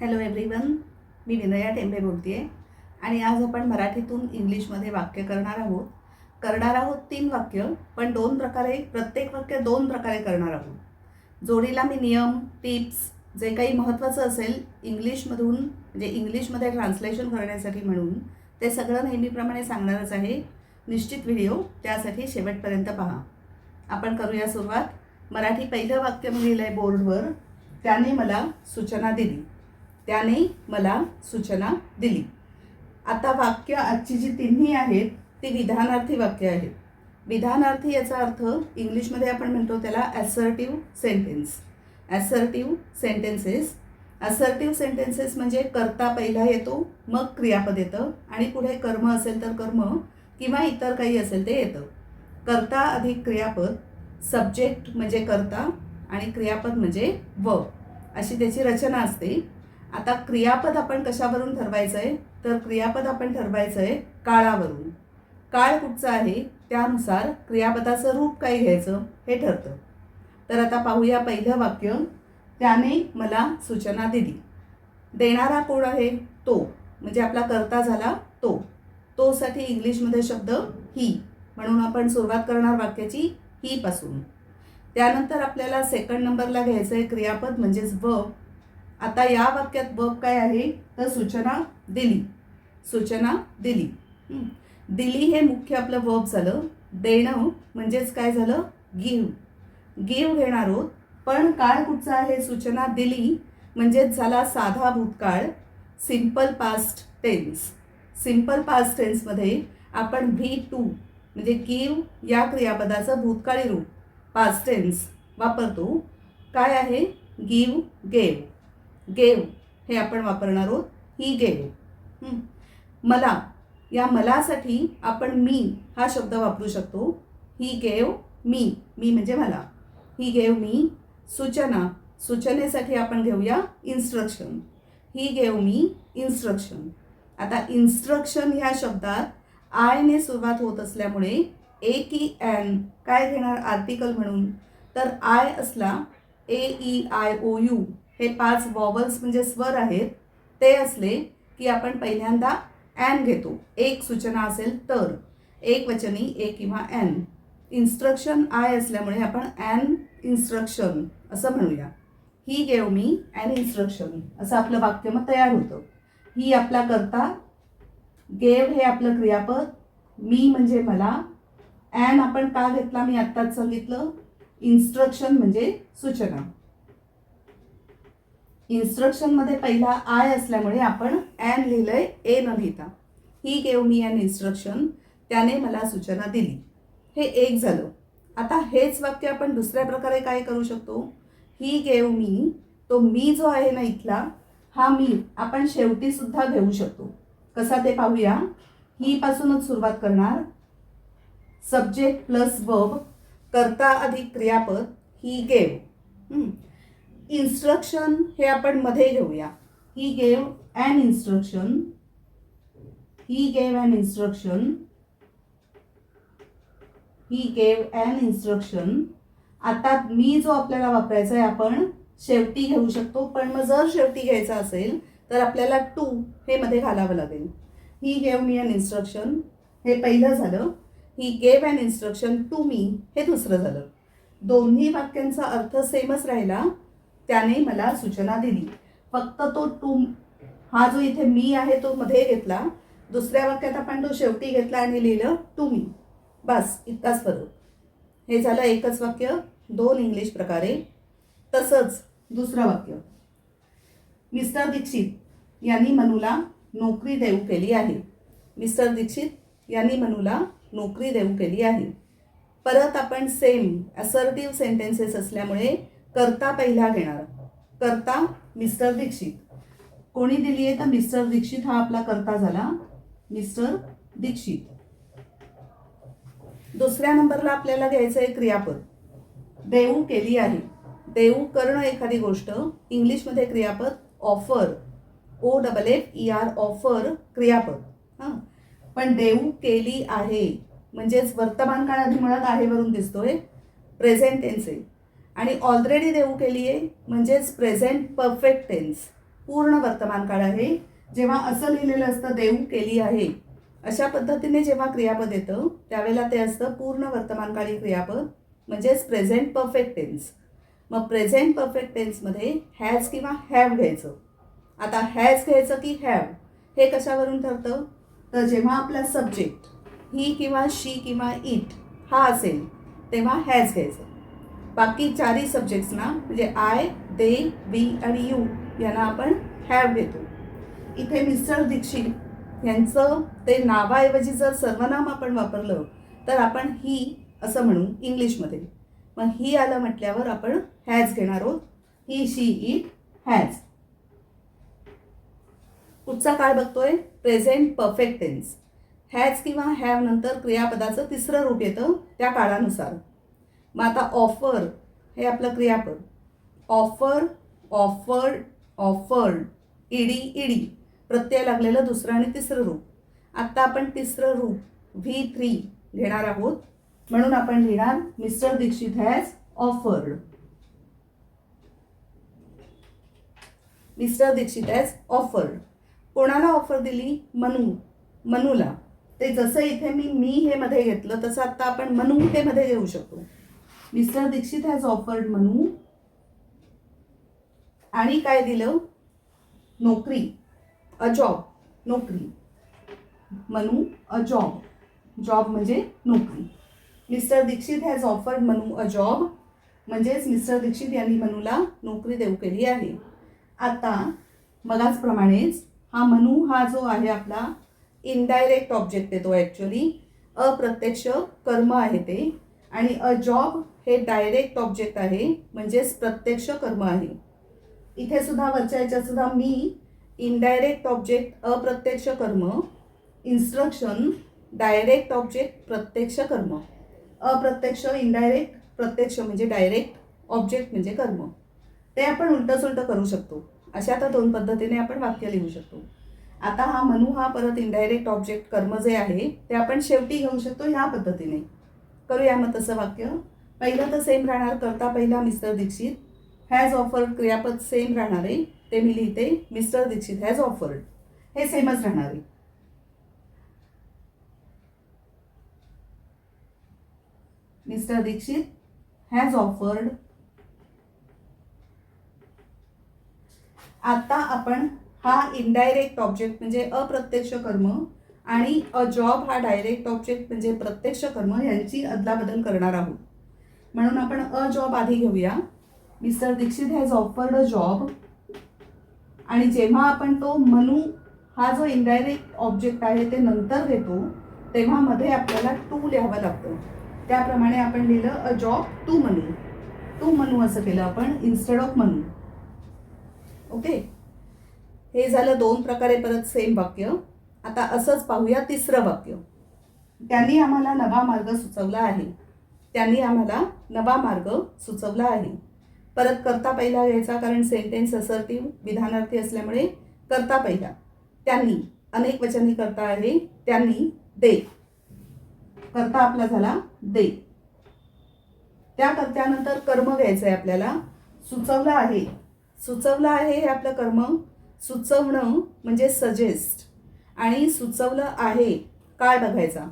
Hello everyone मी विनया टेंबे बोलते आहे आणि आज आपण मराठीतून इंग्लिशमध्ये वाक्य करणार आहोत. करणार आहोत तीन वाक्य पण दोन प्रकारे प्रत्येक वाक्य दोन प्रकारे करणार आहोत. जोडीला मी नियम टिप्स जे काही महत्त्वाचं असेल इंग्लिशमधून म्हणजे इंग्लिशमध्ये ट्रान्सलेशन करण्यासाठी म्हणून ते सगळं नेहमीप्रमाणे सांगणारच आहे. निश्चित व्हिडिओ त्यासाठी शेवटपर्यंत पहा. आपण करूया सुरुवात. मराठी पहिलं वाक्य मी लिहिलं आहे बोर्डवर. त्याने मला सूचना दिली. त्याने मला सूचना दिली. आता वाक्य आजची जी तिन्ही आहेत ती विधानार्थी वाक्य आहेत. विधानार्थी याचा अर्थ इंग्लिशमध्ये आपण म्हणतो त्याला assertive sentence assertive sentences assertive sentences म्हणजे कर्ता पहिला येतो मग क्रियापद येतं आणि पुढे कर्म असेल तर कर्म किंवा इतर काही असेल ते येतं. कर्ता अधिक क्रियापद सब्जेक्ट म्हणजे कर्ता आणि क्रियापद म्हणजे व अशी त्याची रचना असते. आता क्रियापद आपण कशावरून ठरवायचं आहे तर क्रियापद आपण ठरवायचं आहे काळावरून. काळ कुठचा आहे? त्यानुसार क्रियापदाचं रूप काय घ्यायचं? हे ठरतं. तर आता पाहूया पहिलं वाक्य. त्याने मला सूचना दिली. देणारा कोण आहे? तो. म्हणजे आपला कर्ता झाला तो. तोसाठी इंग्लिशमध्ये शब्द ही म्हणून आपण सुरुवात करणार वाक्याची ही पासून. त्यानंतर आपल्याला सेकंड नंबरला घ्यायचं आहे क्रियापद म्हणजेच व. आता या वाक्यात बब काय आहे. तर सूचना दिली. सूचना दिली. दिली हे मुख्य आपलं वर्ब झालं. देणं म्हणजेच काय झालं? गिव्ह गिव्ह घेणार आहोत. पण काळ कुठचा आहे? सूचना दिली म्हणजेच झाला साधा भूतकाळ. Simple past tense simple past टेन्समध्ये आपण व्ही टू म्हणजे गिव्ह या क्रियापदाचं भूतकाळी रूप पास्ट टेन्स वापरतो. काय आहे? गिव्ह गेव गेव हे आपण वापरणार आहोत ही. गेव मला या मलासाठी आपण मी हा शब्द वापरू शकतो. ही गेव मी. मी म्हणजे मला. He gave me. सूचना. सूचनेसाठी आपण घेऊया instruction he gave me. Instruction आता इन्स्ट्रक्शन ह्या शब्दात आयने सुरुवात होत असल्यामुळे ए की एन काय घेणार? आर्टिकल म्हणून. तर आय असला A E I O U हे पाच वॉवल्स म्हणजे स्वर आहेत ते असले की आपण पहिल्यांदा ॲन घेतो. एक सूचना असेल तर. एक वचनी ए किंवा ॲन इन्स्ट्रक्शन आय असल्यामुळे आपण ॲन इन्स्ट्रक्शन असं म्हणूया. He gave me an instruction असं आपलं वाक्य मग तयार होतं. ही आपला करता गेव हे आपलं क्रियापद मी म्हणजे मला ॲन आपण का घेतला? मी आत्ताच सांगितलं. इन्स्ट्रक्शन म्हणजे सूचना. इन्स्ट्रक्शनमध्ये पहिला आय असल्यामुळे आपण ॲन लिहिलंय ए न लिहिता. He gave me an instruction त्याने मला सूचना दिली. हे एक झालं. आता हेच वाक्य आपण दुसऱ्या प्रकारे काय करू शकतो? He gave me. To me जो आहे ना इथला हा मी. आपण शेवटीसुद्धा घेऊ शकतो. कसा ते पाहूया? ही पासूनच सुरुवात करणार. सब्जेक्ट प्लस वर्ब करता अधिक क्रियापद ही गेव इन्स्ट्रक्शन हे आपण मध्ये घेऊया. He gave an instruction he gave an instruction he gave an instruction आता मी जो आपल्याला वापरायचा आहे आपण शेवटी घेऊ शकतो. पण मग जर शेवटी घ्यायचा असेल तर आपल्याला टू हे मध्ये घालावं लागेल. He gave me an instruction हे पहिलं झालं. He gave an instruction to me हे दुसरं झालं. दोन्ही वाक्यांचा अर्थ सेमच राहिला. त्याने मला सूचना दिली. फक्त तो टू हा जो इथे मी आहे तो मध्ये घेतला. दुसऱ्या वाक्यात आपण तो शेवटी घेतला आणि लिहिलं टू मी. बस इतकाच फरक. हे झालं एकच वाक्य दोन इंग्लिश प्रकारे. तसंच दुसरं वाक्य. मिस्टर दीक्षित यांनी मनूला नोकरी देऊ केली आहे. मिस्टर दीक्षित यांनी मनूला नोकरी देऊ केली आहे. परत आपण सेम असर्टिव्ह सेंटेन्सेस असल्यामुळे करता पहिला घेणार. करता मिस्टर दीक्षित. कोणी दिली आहे तर मिस्टर दीक्षित हा आपला करता झाला. मिस्टर दीक्षित. दुसऱ्या नंबरला आपल्याला घ्यायचं आहे क्रियापद. देऊ केली आहे. देऊ करणं एखादी गोष्ट. इंग्लिशमध्ये क्रियापद offer O double F E R offer क्रियापद. हां. पण देऊ केली आहे. म्हणजेच वर्तमान काळ आधी मुळात आहे वरून दिसतोय. प्रेझेंट टेन्स आहे. आणि ऑलरेडी देऊ केली आहे म्हणजेच प्रेझेंट परफेक्ट टेन्स पूर्ण वर्तमान काळ आहे. जेव्हा असं लिहिलेलं असतं देऊ केली आहे. अशा पद्धतीने जेव्हा क्रियापद येतं त्यावेळेला ते असतं पूर्ण वर्तमानकाळी क्रियापद म्हणजेच प्रेझेंट परफेक्ट टेन्स मग प्रेझेंट परफेक्ट टेन्समध्ये हॅज किंवा हॅव घ्यायचं. आता हॅज घ्यायचं की हॅव हे कशावरून ठरतं? तर जेव्हा आपला सब्जेक्ट ही किंवा शी किंवा इट हा असेल तेव्हा हॅज घ्यायचं. बाकी चारही सब्जेक्ट्सना म्हणजे आय दे वी आणि यू यांना आपण हॅव घेतो इथे मिस्टर दीक्षित यांचं ते नावाऐवजी जर सर्वनाम आपण वापरलं तर आपण ही असं म्हणू इंग्लिशमध्ये. मग ही आलं म्हटल्यावर आपण हॅज घेणार आहोत. ही शी इट हॅज पुढचा काळ बघतोय प्रेझेंट परफेक्ट टेन्स हॅज किंवा हॅव नंतर क्रियापदाचं तिसरं रूप येतं त्या काळानुसार. मग आता ऑफर हे आपलं क्रियापद. Offer offered offered ED ED प्रत्यय लागलेलं दुसरं आणि तिसरं रूप. आत्ता आपण तिसरं रूप व्ही थ्री घेणार आहोत. म्हणून आपण लिहिणार mister Dikshit has offered mister Dikshit has offered कोणाला ऑफर दिली? मनू. मनूला. ते जसं इथे मी मी हे मध्ये घेतलं तसं आत्ता आपण मनू हे मध्ये घेऊ शकतो. मिस्टर दीक्षित हॅज ऑफर्ड म्हणू आणि काय दिलं? नोकरी. अ जॉब नोकरी. म्हणू अ जॉब जॉब म्हणजे नोकरी. Mister Dikshit has offered Manu a job म्हणजेच मिस्टर दीक्षित यांनी मनूला नोकरी देऊ केली आहे. आता मगाचप्रमाणेच हा मनू हा जो आहे आपला इनडायरेक्ट ऑब्जेक्ट येतो ॲक्च्युली अप्रत्यक्ष कर्म आहे ते. आणि अ जॉब हे डायरेक्ट ऑब्जेक्ट आहे म्हणजेच प्रत्यक्ष कर्म आहे. इथे सुद्धा वरच्या याच्यात सुद्धा मी इनडायरेक्ट ऑब्जेक्ट अप्रत्यक्ष कर्म इन्स्ट्रक्शन डायरेक्ट ऑब्जेक्ट प्रत्यक्ष कर्म. अप्रत्यक्ष इनडायरेक्ट प्रत्यक्ष म्हणजे डायरेक्ट ऑब्जेक्ट म्हणजे कर्म. ते आपण उलटंसुलटं करू शकतो. अशा आता दोन पद्धतीने आपण वाक्य लिहू शकतो. आता हा मनू हा परत इनडायरेक्ट ऑब्जेक्ट कर्म जे आहे ते आपण शेवटी घेऊ शकतो ह्या पद्धतीने. करूया मग तसं वाक्य. पहिलं तर सेम राहणार करता पहिला मिस्टर दीक्षित. हॅज ऑफर्ड क्रियापद सेम राहणार आहे. ते मी लिहिते मिस्टर दीक्षित हॅज ऑफर्ड हे सेमच राहणार आहे. मिस्टर दीक्षित हॅज ऑफर्ड आता आपण हा इनडायरेक्ट ऑब्जेक्ट म्हणजे अप्रत्यक्ष कर्म आणि अ जॉब हा डायरेक्ट ऑब्जेक्ट म्हणजे प्रत्यक्ष कर्म यांची अदलाबदल करणार आहोत. म्हणून आपण अ जॉब आधी घेऊया. Mister Dikshit has offered a job आणि जेव्हा आपण तो मनू हा जो इनडायरेक्ट ऑब्जेक्ट आहे ते नंतर घेतो तेव्हा मध्ये आपल्याला टू लिहावं लागतं. त्याप्रमाणे आपण लिहिलं a job to Manu. To Manu असं केलं आपण इन्स्टेड ऑफ मनू. ओके हे झालं दोन प्रकारे परत सेम वाक्य. आता असंच पाहूया तिसरं वाक्य. त्यांनी आम्हाला नवा मार्ग सुचवला आहे. त्यांनी आम्हाला नवा मार्ग सुचवला आहे. परत करता पहिला घ्यायचा कारण सेंटेन्स असर्टिव्ह विधानार्थी असल्यामुळे करता पहिला. त्यांनी अनेक वचनी करता आहे. त्यांनी दे. करता आपला झाला दे. त्या कर्त्यानंतर कर्म घ्यायचं आहे आपल्याला. सुचवलं आहे. सुचवलं आहे हे आपलं कर्म. सुचवणं म्हणजे सजेस्ट आणि सुचवलं आहे. काळ बघायचा?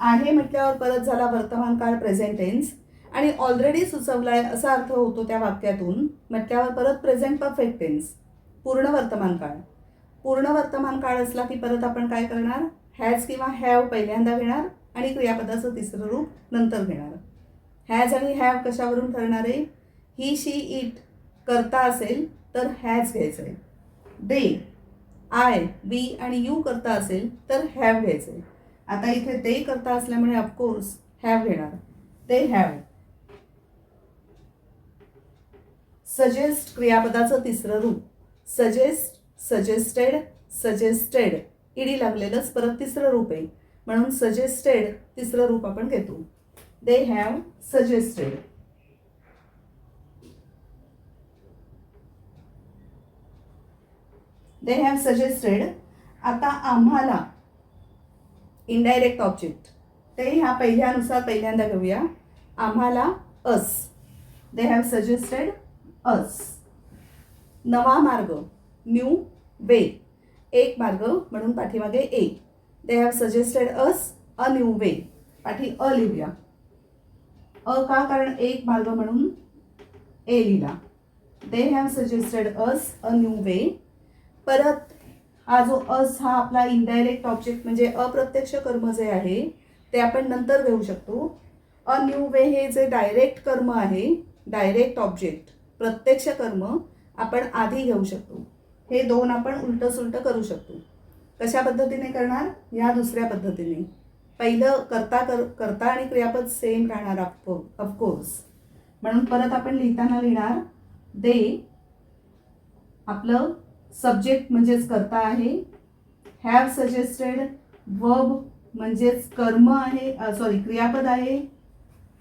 आहे म्हटल्यावर परत झाला वर्तमान काळ प्रेझेंट टेन्स आणि ऑलरेडी सुचवला आहे असा अर्थ होतो त्या वाक्यातून. म्हटल्यावर परत प्रेझेंट परफेक्ट टेन्स पूर्ण वर्तमान काळ. पूर्ण वर्तमान काळ असला की परत आपण काय करणार? हॅज किंवा हॅव पहिल्यांदा घेणार आणि क्रियापदाचं तिसरं रूप नंतर घेणार. हॅज आणि हॅव कशावरून ठरणार आहे? ही शी इट करता असेल तर हॅज घ्यायचं आहे दे आय बी आणि यू करता असेल तर हॅव घ्यायचं आहे. आता इथे ते करता असल्यामुळे ऑफकोर्स हॅव घेणार ते हॅव सजेस्ट क्रियापदाचं तिसरं रूप. सजेस्ट सजेस्टेड सजेस्टेड इडी लागलेलंच परत तिसरं रूप आहे. म्हणून सजेस्टेड तिसरं रूप आपण घेतो. They have suggested they have suggested आता आम्हाला इनडायरेक्ट ऑब्जेक्ट ते ह्या पहिल्यानुसार पहिल्यांदा घेऊया. आम्हाला अस दे हॅव सजेस्टेड अस नवा मार्ग न्यू वे एक मार्ग म्हणून पाठीमागे A they have suggested us a new way पाठी अ लिहूया. अ का? कारण एक मार्ग म्हणून ए लिहिला. They have suggested us a new way परत हा जो अस हा आपला इनडायरेक्ट ऑब्जेक्ट म्हणजे अप्रत्यक्ष कर्म जे आहे ते आपण नंतर घेऊ शकतो. अ न्यू वे हे जे डायरेक्ट कर्म आहे डायरेक्ट ऑब्जेक्ट प्रत्यक्ष कर्म आपण आधी घेऊ शकतो. हे दोन आपण उलट सुलट करू शकतो. कशा पद्धतीने करणार? या दुसऱ्या पद्धतीने. पहिलं करता कर करता आणि क्रियापद सेम राहणार ऑफकोर्स म्हणून परत आपण लिहिताना लिहिणार दे आपलं सब्जेक्ट म्हणजेच करता आहे. हॅव सजेस्टेड वर्ब म्हणजेच कर्म आहे सॉरी क्रियापद आहे.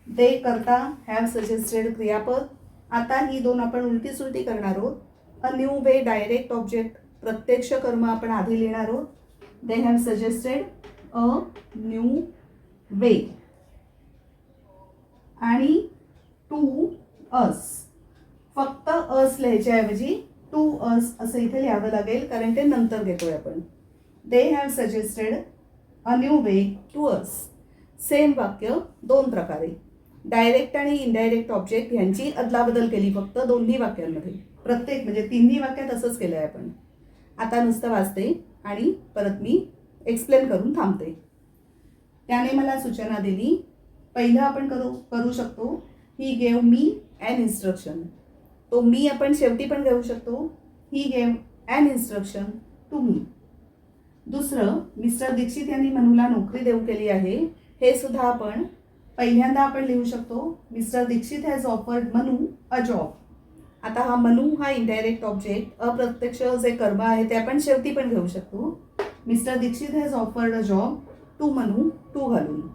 दे करता हॅव सजेस्टेड क्रियापद. आता ही दोन आपण उलटी सुलटी करणार आहोत. A new way direct object प्रत्यक्ष कर्म आपण आधी लिहिणार आहोत. They have suggested a new way आणि टू अस फक्त अस लिहायच्याऐवजी टू अस असं इथे लिहावं लागेल कारण ते नंतर घेतोय आपण. They have suggested a new way to us same वाक्य दोन प्रकारे. डायरेक्ट आणि इनडायरेक्ट ऑब्जेक्ट यांची अदलाबदल केली फक्त दोन्ही वाक्यांमध्ये. प्रत्येक म्हणजे तिन्ही वाक्यात असंच केलं आहे आपण. आता नुसतं वाचते आणि परत मी एक्सप्लेन करून थांबते. त्याने मला सूचना दिली. पहिलं आपण करू करू शकतो he gave me an instruction to me आपण शेवटी पण घेऊ शकतो. He gave an instruction to me. दुसरं मिस्टर दीक्षित यांनी मनूला नोकरी देऊ केली आहे. हे सुद्धा आपण पहिल्यांदा आपण लिहू शकतो. Mister Dikshit has offered Manu a job आता हा मनू हा इनडायरेक्ट ऑब्जेक्ट अप्रत्यक्ष जे कर्म आहे ते आपण शेवटी पण घेऊ शकतो. Mister Dikshit has offered a job to Manu to घालून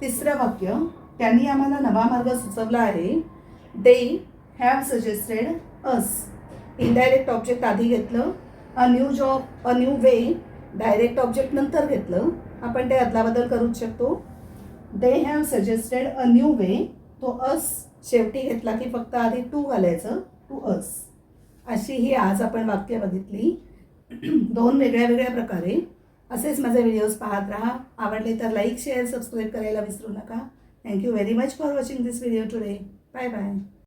तिसरं वाक्य त्यांनी आम्हाला नवा मार्ग सुचवला आहे. They have suggested us indirect object आधी घेतलं a new job a new way direct object नंतर घेतलं. आपण ते अदलाबदल करूच शकतो. They have suggested a new way to us शेवटी घेतला की फक्त आधी टू घालायचं टू अस अशी ही आज आपण वाक्य बघितली. दोन वेगळ्या वेगळ्या प्रकारे. असेच माझे व्हिडिओज पाहत राहा. आवडले तर लाईक शेअर सबस्क्राईब करायला विसरू नका. Thank you very much for watching this video today bye bye